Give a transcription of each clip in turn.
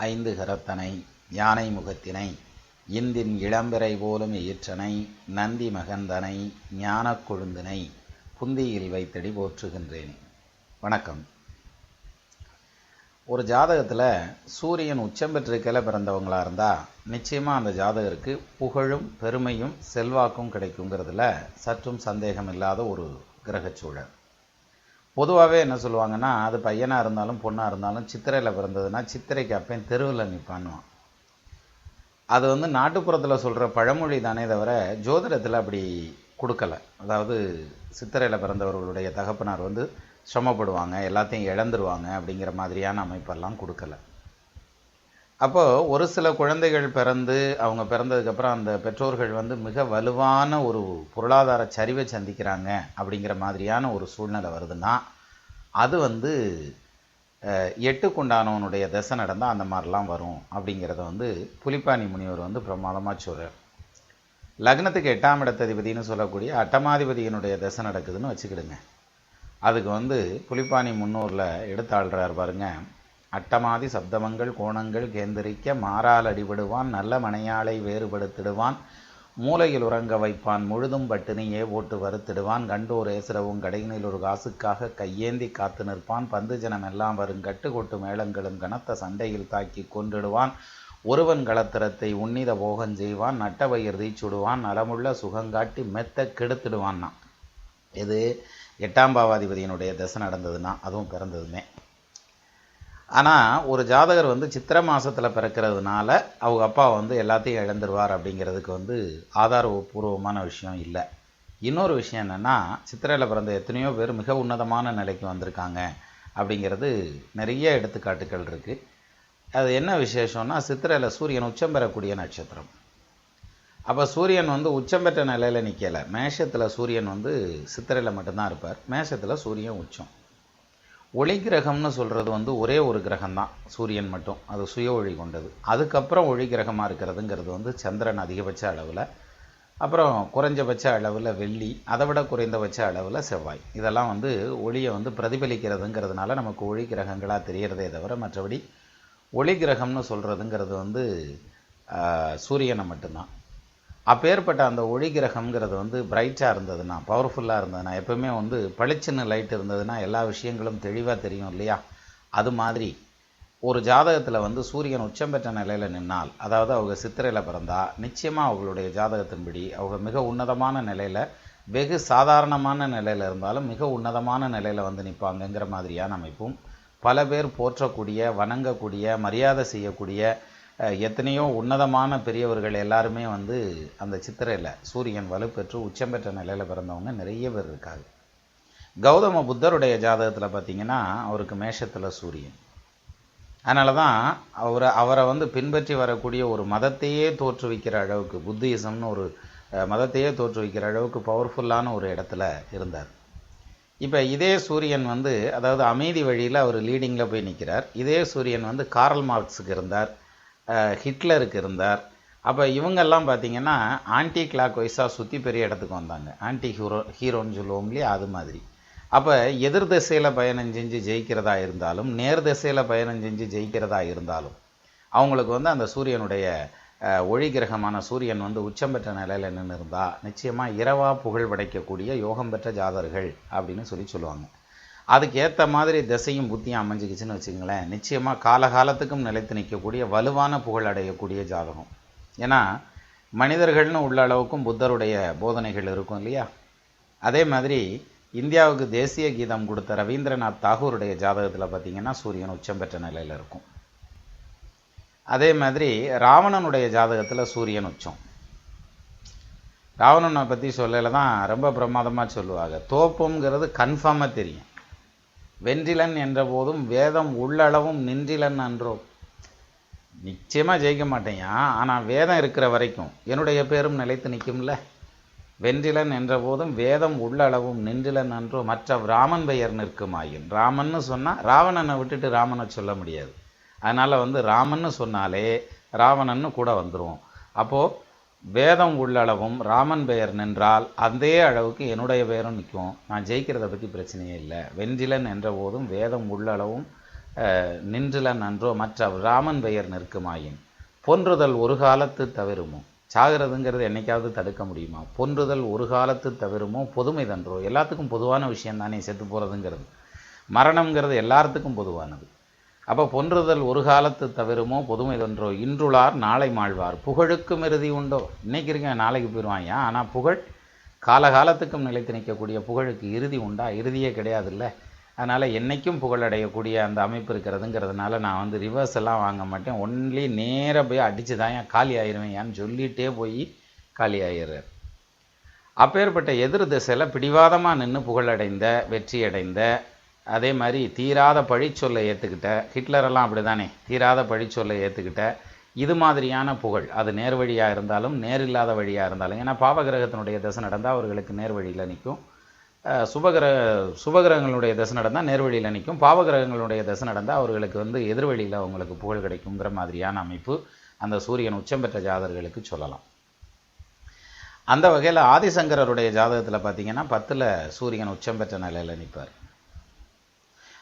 ஐந்து கரத்தனை யானை முகத்தினை இந்தின் இளம்பிறை போலும் ஈற்றனை நந்தி மகந்தனை ஞானக் கொழுந்தினை புந்தியில் வைத்தடி போற்றுகின்றேன். வணக்கம். ஒரு ஜாதகத்தில் சூரியன் உச்சம் பெற்றிருக்கையில் பிறந்தவங்களாக இருந்தால் நிச்சயமாக அந்த ஜாதகருக்கு புகழும் பெருமையும் செல்வாக்கும் கிடைக்குங்கிறதுல சற்றும் சந்தேகம் இல்லாத ஒரு கிரகச்சூழல் பொதுவாகவே என்ன சொல்லுவாங்கன்னா அது பையனாக இருந்தாலும் பொண்ணாக இருந்தாலும் சித்திரையில் பிறந்ததுன்னா சித்திரைக்கு அப்பையும் தெருவில் நிற்பான்னுவான் அது வந்து நாட்டுப்புறத்தில் சொல்கிற பழமொழி தானே தவிர ஜோதிடத்தில் அப்படி கொடுக்கல. அதாவது சித்திரையில் பிறந்தவர்களுடைய தகப்பனார் வந்து சிரமப்படுவாங்க எல்லாத்தையும் இழந்துருவாங்க அப்படிங்கிற மாதிரியான அமைப்பெல்லாம் கொடுக்கல. அப்போது ஒரு சில குழந்தைகள் பிறந்து அவங்க பிறந்ததுக்கப்புறம் அந்த பெற்றோர்கள் வந்து மிக வலுவான ஒரு பொருளாதார சரிவை சந்திக்கிறாங்க அப்படிங்கிற மாதிரியான ஒரு சூழ்நிலை வருதுன்னா அது வந்து எட்டுக்குண்டானவனுடைய தசை நடந்தால் அந்த மாதிரிலாம் வரும் அப்படிங்கிறத வந்து புலிப்பாணி முனிவர் வந்து பிரமாதமாக சொல்கிறார் லக்னத்துக்கு எட்டாம் இடத்ததிபதினு சொல்லக்கூடிய அட்டமாதிபதியினுடைய தசை நடக்குதுன்னு வச்சுக்கிடுங்க. அதுக்கு வந்து புலிப்பாணி முன்னூரில் எடுத்தாள்றார் பாருங்க. அட்டமாதி சப்தமங்கள் கோணங்கள் கேந்திரிக்க மாறால் அடிபடுவான் நல்ல மனையாளை வேறுபடுத்திடுவான் மூலையில் உறங்க வைப்பான் முழுதும் பட்டினியே ஓட்டு வருத்திடுவான் கண்டோர் ஏசுரவும் கடையினில் ஒரு காசுக்காக கையேந்தி காத்து நிற்பான் பந்து ஜனம் எல்லாம் வரும் கட்டுக்கொட்டு மேளங்களும் கனத்த சண்டையில் தாக்கி கொன்றிடுவான் ஒருவன் களத்திரத்தை உன்னித போகம் செய்வான் நட்டவயிர் தீச்சுடுவான் நலமுள்ள சுகங்காட்டி மெத்த கெடுத்துடுவான்னா இது எட்டாம் பாவாதிபதியினுடைய தசை நடந்ததுன்னா அதுவும் பிறந்ததுமே. ஆனால் ஒரு ஜாதகர் வந்து சித்திரை மாதத்தில் பிறக்கிறதுனால அவங்க அப்பா வந்து எல்லாத்தையும் இழந்துருவார் அப்படிங்கிறதுக்கு வந்து ஆதாரபூர்வமான விஷயம் இல்லை. இன்னொரு விஷயம் என்னென்னா சித்திரையில் பிறந்த எத்தனையோ பேர் மிக உன்னதமான நிலைக்கு வந்திருக்காங்க அப்படிங்கிறது நிறைய எடுத்துக்காட்டுகள் இருக்குது அது என்ன விசேஷம்னா சித்திரையில் சூரியன் உச்சம் பெறக்கூடிய நட்சத்திரம். அப்போ சூரியன் வந்து உச்சம் பெற்ற நிலையில் நிற்கலை மேஷத்தில் சூரியன் வந்து சித்திரையில் மட்டும்தான் இருப்பார். மேஷத்தில் சூரியன் உச்சம். ஒளி கிரகம்னு சொல்கிறது வந்து ஒரே ஒரு கிரகம் தான் சூரியன் மட்டும். அது சுய ஒளி கொண்டது. அதுக்கப்புறம் ஒளி கிரகமாக இருக்கிறதுங்கிறது வந்து சந்திரன் அதிகபட்ச அளவில் அப்புறம் குறைஞ்சபட்ச அளவில் வெள்ளி அதை விட குறைந்தபட்ச அளவில் செவ்வாய். இதெல்லாம் வந்து ஒளியை வந்து பிரதிபலிக்கிறதுங்கிறதுனால நமக்கு ஒளி கிரகங்களாக தெரியறதே தவிர மற்றபடி ஒளி கிரகம்னு சொல்கிறதுங்கிறது வந்து சூரியனை மட்டும்தான். அப்பேற்பட்ட அந்த ஒளி கிரகம்ங்கிறது வந்து பிரைட்டாக இருந்ததுன்னா பவர்ஃபுல்லாக இருந்ததுன்னா எப்பவுமே வந்து பளிச்சுன்னு லைட் இருந்ததுன்னா எல்லா விஷயங்களும் தெளிவாக தெரியும் இல்லையா? அது மாதிரி ஒரு ஜாதகத்தில் வந்து சூரியன் உச்சம் பெற்ற நிலையில் நின்னால் அதாவது அவங்க சித்திரையில் பிறந்தால் நிச்சயமாக அவங்களுடைய ஜாதகத்தின்படி அவங்க மிக உன்னதமான நிலையில் வெகு சாதாரணமான நிலையில் இருந்தாலும் மிக உன்னதமான நிலையில் வந்து நிற்பாங்கங்கிற மாதிரியான அமைப்பும் பல பேர் போற்றக்கூடிய வணங்கக்கூடிய மரியாதை செய்யக்கூடிய எத்தனையோ உன்னதமான பெரியவர்கள் எல்லாருமே வந்து அந்த சித்திரையில் சூரியன் வலுப்பெற்று உச்சம் பெற்ற நிலையில் பிறந்தவங்க நிறைய பேர் இருக்காங்க. கௌதம புத்தருடைய ஜாதகத்தில் பார்த்தீங்கன்னா அவருக்கு மேஷத்தில் சூரியன். அதனால தான் அவரை அவரை வந்து பின்பற்றி வரக்கூடிய ஒரு மதத்தையே தோற்றுவிக்கிற அளவுக்கு புத்திசம்னு ஒரு மதத்தையே தோற்றுவிக்கிற அளவுக்கு பவர்ஃபுல்லான ஒரு இடத்துல இருந்தார். இப்போ இதே சூரியன் வந்து அதாவது அமைதி வழியில் அவர் லீடிங்கில் போய் நிற்கிறார் இதே சூரியன் வந்து காரல் மார்க்ஸுக்கு இருந்தார். ஹிட்லருக்கு இருந்தார். அப்போ இவங்கெல்லாம் பார்த்தீங்கன்னா ஆன்டி கிளாக் வைஸாக சுற்றி பெரிய இடத்துக்கு வந்தாங்க. ஆன்டி ஹீரோ ஹீரோன்னு சொல்லுவோம் இல்லையா அது மாதிரி. அப்போ எதிர் திசையில் பயணம் செஞ்சு ஜெயிக்கிறதா இருந்தாலும் நேர் திசையில் பயணம் செஞ்சு ஜெயிக்கிறதா இருந்தாலும் அவங்களுக்கு வந்து அந்த சூரியனுடைய ஒளி கிரகமான சூரியன் வந்து உச்சம் பெற்ற நிலையில் நின்று இருந்தால் நிச்சயமாக இரவா புகழ் படைக்கக்கூடிய யோகம் பெற்ற ஜாதர்கள் அப்படின்னு சொல்லி சொல்லுவாங்க. அதுக்கு ஏற்ற மாதிரி திசையும் புத்தியும் அமைஞ்சிக்கிச்சுன்னு வச்சுக்கங்களேன் நிச்சயமாக காலகாலத்துக்கும் நிலைத்து நிற்கக்கூடிய வலுவான புகழ் அடையக்கூடிய ஜாதகம். ஏன்னா மனிதர்கள்னு உள்ள அளவுக்கும் புத்தருடைய போதனைகள் இருக்கும் இல்லையா? அதே மாதிரி இந்தியாவுக்கு தேசிய கீதம் கொடுத்த ரவீந்திரநாத் தாகூருடைய ஜாதகத்தில் பார்த்தீங்கன்னா சூரியன் உச்சம் பெற்ற நிலையில் இருக்கும். அதே மாதிரி ராவணனுடைய ஜாதகத்தில் சூரியன் உச்சம். ராவணனை பற்றி சொல்லல தான் ரொம்ப பிரமாதமாக சொல்லுவாங்க. தோப்புங்கிறது கன்ஃபார்மாக தெரியும். வென்றிலன் என்ற போதும் வேதம் உள்ளளவும் நின்றிலன் அன்றோ. நிச்சயமாக ஜெயிக்க மாட்டேயா ஆனால் வேதம் இருக்கிற வரைக்கும் என்னுடைய பேரும் நிலைத்து நிற்கும்ல வென்றிலன் என்ற போதும் வேதம் உள்ளளவும் நின்றிலன் அன்றோ. மற்ற ராமன் பெயர் நிற்குமாயின். ராமன்னு சொன்னால் ராவணனை விட்டுட்டு ராமனை சொல்ல முடியாது. அதனால் வந்து ராமன்னு சொன்னாலே ராவணன்னு கூட வந்துடும் அப்போது வேதம் உள்ளளவும் ராமன் பெயர் நின்றால் அதே அளவுக்கு என்னுடைய பெயரும் நிற்கும். நான் ஜெயிக்கிறத பற்றி பிரச்சனையே இல்லை. வென்றிலன் என்ற போதும் வேதம் உள்ளளவும் நின்றிலன் அன்றோ மற்ற ராமன் பெயர் நிற்குமாயின். பொன்றுதல் ஒரு காலத்து தவிருமோ? சாகிறதுங்கிறது என்னைக்காவது தடுக்க முடியுமா? பொன்றுதல் ஒரு காலத்து தவிருமோ? பொதுமை தன்றோ? எல்லாத்துக்கும் பொதுவான விஷயம் தானே செத்து போகிறதுங்கிறது மரணம்ங்கிறது எல்லாத்துக்கும் பொதுவானது. அப்போ பொன்றுதல் ஒரு காலத்து தவிருமோ பொதுமை தன்றோ இன்றுளார் நாளை மாழ்வார். புகழுக்கும் இறுதி உண்டோ? இன்றைக்கி இருக்க நாளைக்கு போயிடுவாங்க ஆனால் புகழ் காலகாலத்துக்கும் நிலைத்து நிற்கக்கூடிய புகழுக்கு இறுதி உண்டா? இறுதியே கிடையாதுல்ல. அதனால் என்றைக்கும் புகழடையக்கூடிய அந்த அமைப்பு இருக்கிறதுங்கிறதுனால நான் வந்து ரிவர்ஸ் எல்லாம் வாங்க மாட்டேன். ஒன்லி நேராக போய் அடித்து தான் ஏன் காலி ஆயிருவேன் ஏன்னு சொல்லிகிட்டே போய் காலி ஆயிடுறார். அப்பேற்பட்ட எதிர் திசையில் பிடிவாதமாக நின்று புகழடைந்த வெற்றி அடைந்த அதே மாதிரி தீராத பழிச்சொல்லை ஏற்றுக்கிட்ட ஹிட்லரெல்லாம் அப்படி தானே தீராத பழிச்சொல்லை ஏற்றுக்கிட்ட இது மாதிரியான புகழ் அது நேர் வழியாக இருந்தாலும் நேர் இல்லாத வழியாக இருந்தாலும். ஏன்னா பாவகிரகத்தினுடைய தசை நடந்தால் அவர்களுக்கு நேர் வழியில் நிற்கும் சுபகிரக சுபகிரகங்களுடைய தசை நடந்தால் நேர் வழியில் நிற்கும் பாவகிரகங்களுடைய தசை நடந்தால் அவர்களுக்கு வந்து எதிர்வழியில் அவங்களுக்கு புகழ் கிடைக்குங்கிற மாதிரியான அமைப்பு அந்த சூரியன் உச்சம் பெற்ற ஜாதகர்களுக்கு சொல்லலாம். அந்த வகையில் ஆதிசங்கரருடைய ஜாதகத்தில் பார்த்தீங்கன்னா பத்தில் சூரியன் உச்சம் பெற்ற நிலையில் நிற்பார்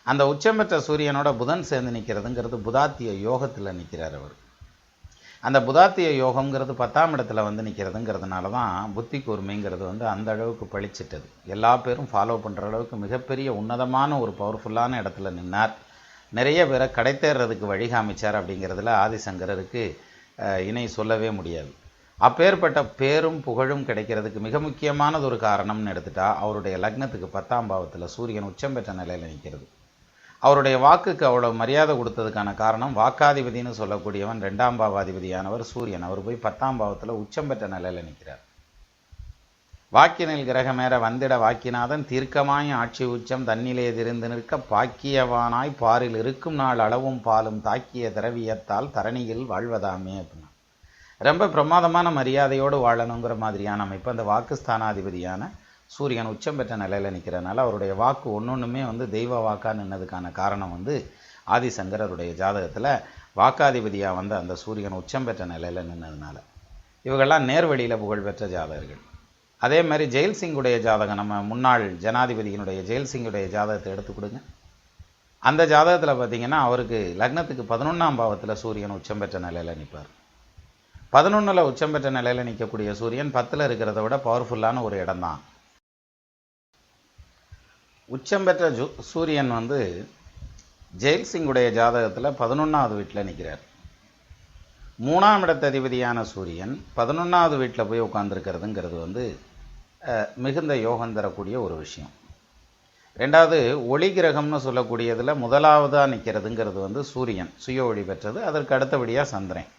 அந்த உச்சம் பெற்ற சூரியனோட புதன் சேர்ந்து நிற்கிறதுங்கிறது புதாத்திய யோகத்தில் நிற்கிறார் அவர். அந்த புதாத்திய யோகம்ங்கிறது பத்தாம் இடத்துல வந்து நிற்கிறதுங்கிறதுனால தான் புத்தி கூர்மைங்கிறது வந்து அந்த அளவுக்கு பளிச்சிட்டது எல்லா பேரும் ஃபாலோ பண்ணுற அளவுக்கு மிகப்பெரிய உன்னதமான ஒரு பவர்ஃபுல்லான இடத்துல நின்னார். நிறைய பேரை கடைத்தேறதுக்கு வழி காமிச்சார் அப்படிங்கிறதுல ஆதிசங்கரருக்கு இணை சொல்லவே முடியாது. அப்பேற்பட்ட பேரும் புகழும் கிடைக்கிறதுக்கு மிக முக்கியமானது ஒரு காரணம்னு எடுத்துட்டா அவருடைய லக்னத்துக்கு பத்தாம் பாவத்தில் சூரியன் உச்சம் பெற்ற நிலையில் நிற்கிறது அவருடைய வாக்குக்கு அவ்வளவு மரியாதை கொடுத்ததுக்கான காரணம் வாக்காதிபதினு சொல்லக்கூடியவன் ரெண்டாம் பாவாதிபதியானவர் சூரியன். அவர் போய் பத்தாம் பாவத்தில் உச்சம் பெற்ற நிலையில் நிற்கிறார் வாக்கினில் கிரகமேற வந்திட வாக்கினாதன் தீர்க்கமாய் ஆட்சி உச்சம் தன்னிலே திரிந்து நிற்க பாக்கியவானாய் பாரில் இருக்கும் நாள் அளவும் பாலும் தாக்கிய திரவியத்தால் தரணியில் வாழ்வதாமே அப்படின்னா. ரொம்ப பிரமாதமான மரியாதையோடு வாழணுங்கிற மாதிரியான அமைப்பு அந்த வாக்குஸ்தானாதிபதியான சூரியன் உச்சம் பெற்ற நிலையில் நிற்கிறனால அவருடைய வாக்கு ஒன்னொன்றுமே வந்து தெய்வ வாக்காக நின்னதுக்கான காரணம் வந்து ஆதிசங்கரருடைய ஜாதகத்தில் வாக்காதிபதியாக வந்த அந்த சூரியன் உச்சம் பெற்ற நிலையில் நின்னதுனால. இவங்கெல்லாம் நேர்வழியில் புகழ்பெற்ற ஜாதகர்கள். அதே மாதிரி ஜெயில் சிங்குடைய ஜாதகம் நம்ம முன்னாள் ஜனாதிபதியினுடைய ஜெயில் சிங்குடைய ஜாதகத்தை எடுத்து கொடுங்க. அந்த ஜாதகத்தில் பார்த்தீங்கன்னா அவருக்கு லக்னத்துக்கு பதினொன்றாம் பாவத்தில் சூரியன் உச்சம் பெற்ற நிலையில் நிற்பார் பதினொன்றில் உச்சம் பெற்ற நிலையில் நிற்கக்கூடிய சூரியன் பத்தில் இருக்கிறத விட பவர்ஃபுல்லான ஒரு இடம்தான். உச்சம் பெற்ற ஜூ சூரியன் வந்து ஜெயில் சிங்குடைய ஜாதகத்தில் பதினொன்றாவது வீட்டில் நிற்கிறார் மூணாம் இடத்ததிபதியான சூரியன் பதினொன்றாவது வீட்டில் போய் உட்காந்துருக்கிறதுங்கிறது வந்து மிகுந்த யோகம் தரக்கூடிய ஒரு விஷயம். ரெண்டாவது ஒளி கிரகம்னு சொல்லக்கூடியதில் முதலாவதாக நிற்கிறதுங்கிறது வந்து சூரியன். சுய ஒளி பெற்றது அதற்கு அடுத்தபடியாக சந்திரன்.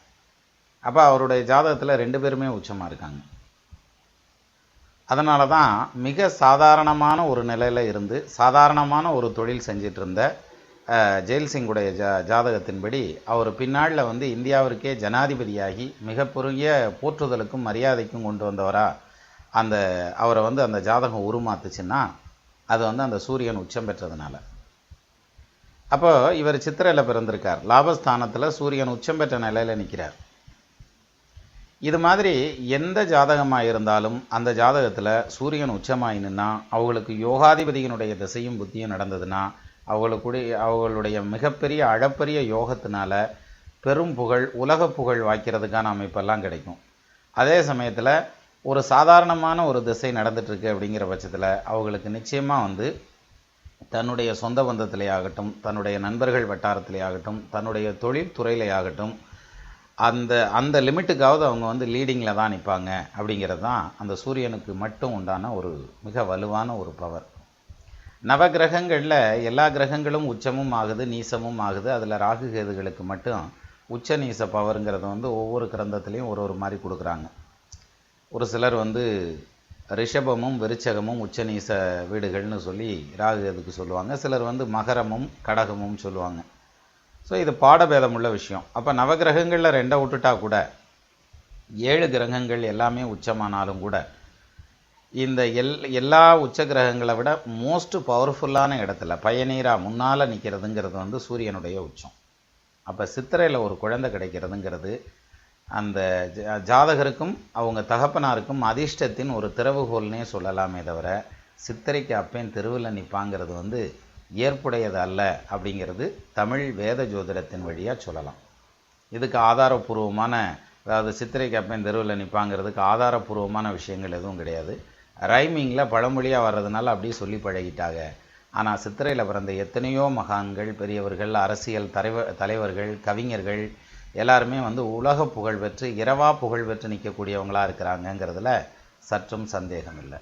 அப்போ அவருடைய ஜாதகத்தில் ரெண்டு பேருமே உச்சமாக இருக்காங்க. அதனால தான் மிக சாதாரணமான ஒரு நிலையில் இருந்து சாதாரணமான ஒரு தொழில் செஞ்சிட்டு இருந்த ஜெயில் சிங்குடைய ஜா ஜாதகத்தின்படி அவர் பின்னாளில் வந்து இந்தியாவிற்கே ஜனாதிபதியாகி மிக பெரிய போற்றுதலுக்கும் மரியாதைக்கும் கொண்டு வந்தவரா அந்த அவரை வந்து அந்த ஜாதகம் உருமாத்துச்சுன்னா அது வந்து அந்த சூரியன் உச்சம் பெற்றதுனால. அப்போ இவர் சித்திரையில் பிறந்திருக்கார். லாபஸ்தானத்தில் சூரியன் உச்சம் பெற்ற நிலையில் நிற்கிறார் இது மாதிரி எந்த ஜாதகமாக இருந்தாலும் அந்த ஜாதகத்தில் சூரியன் உச்சமாய் அவங்களுக்கு யோகாதிபதியினுடைய திசையும் புத்தியும் நடந்ததுன்னா அவங்களுக்குடைய அவங்களுடைய மிகப்பெரிய அழப்பெரிய யோகத்தினால பெரும் புகழ் உலக புகழ் வாய்க்கிறதுக்கான அமைப்பெல்லாம் கிடைக்கும். அதே சமயத்தில் ஒரு சாதாரணமான ஒரு திசை நடந்துட்டுருக்கு அப்படிங்கிற பட்சத்தில் அவங்களுக்கு நிச்சயமாக வந்து தன்னுடைய சொந்த பந்தத்திலே ஆகட்டும் தன்னுடைய நண்பர்கள் வட்டாரத்திலே ஆகட்டும் தன்னுடைய தொழில் துறையிலே ஆகட்டும் அந்த அந்த லிமிட்டுக்காவது அவங்க வந்து லீடிங்கில் தான் நிற்பாங்க அப்படிங்கிறது தான் அந்த சூரியனுக்கு மட்டும் உண்டான ஒரு மிக வலுவான ஒரு பவர் நவகிரகங்களில் எல்லா கிரகங்களும் உச்சமும் ஆகுது நீசமும் ஆகுது. அதில் ராகு கேதுகளுக்கு மட்டும் உச்ச நீச பவருங்கிறத வந்து ஒவ்வொரு கிரந்தத்துலேயும் ஒரு ஒரு மாதிரி கொடுக்குறாங்க. ஒரு சிலர் வந்து ரிஷபமும் விருச்சகமும் உச்சநீச வீடுகள்னு சொல்லி ராகு கேதுக்கு சொல்லுவாங்க. சிலர் வந்து மகரமும் கடகமும் சொல்லுவாங்க. ஸோ இது பாடபேதம் உள்ள விஷயம். அப்போ நவகிரகங்களில் ரெண்டை விட்டுட்டா கூட ஏழு கிரகங்கள் எல்லாமே உச்சமானாலும் கூட இந்த எல் எல்லா உச்ச கிரகங்களை விட மோஸ்ட் பவர்ஃபுல்லான இடத்துல பயனீராக முன்னால் நிற்கிறதுங்கிறது வந்து சூரியனுடைய உச்சம். அப்போ சித்திரையில் ஒரு குழந்தை கிடைக்கிறதுங்கிறது அந்த ஜா- ஜாதகருக்கும் அவங்க தகப்பனாருக்கும் அதிர்ஷ்டத்தின் ஒரு திறவுகோல்னே சொல்லலாமே தவிர சித்திரைக்கு அப்பேன் தெருவில் நிற்பாங்கிறது வந்து ஏற்புடையது அல்ல அப்படிங்கிறது தமிழ் வேத ஜோதிடத்தின் வழியாக சொல்லலாம். இதுக்கு ஆதாரபூர்வமான அதாவது சித்திரை கப்பன் தெருவில் நிற்பாங்கிறதுக்கு ஆதாரபூர்வமான விஷயங்கள் எதுவும் கிடையாது. ரைமிங்கில் பழமொழியாக வர்றதுனால அப்படியே சொல்லி பழகிட்டாங்க. ஆனால் சித்திரையில் பிறந்த எத்தனையோ மகான்கள் பெரியவர்கள் அரசியல் தலைவர் தலைவர்கள் கவிஞர்கள் எல்லாருமே வந்து உலக புகழ் பெற்று இரவா புகழ் பெற்று நிற்கக்கூடியவங்களாக இருக்கிறாங்கங்கிறதுல சற்றும் சந்தேகம் இல்லை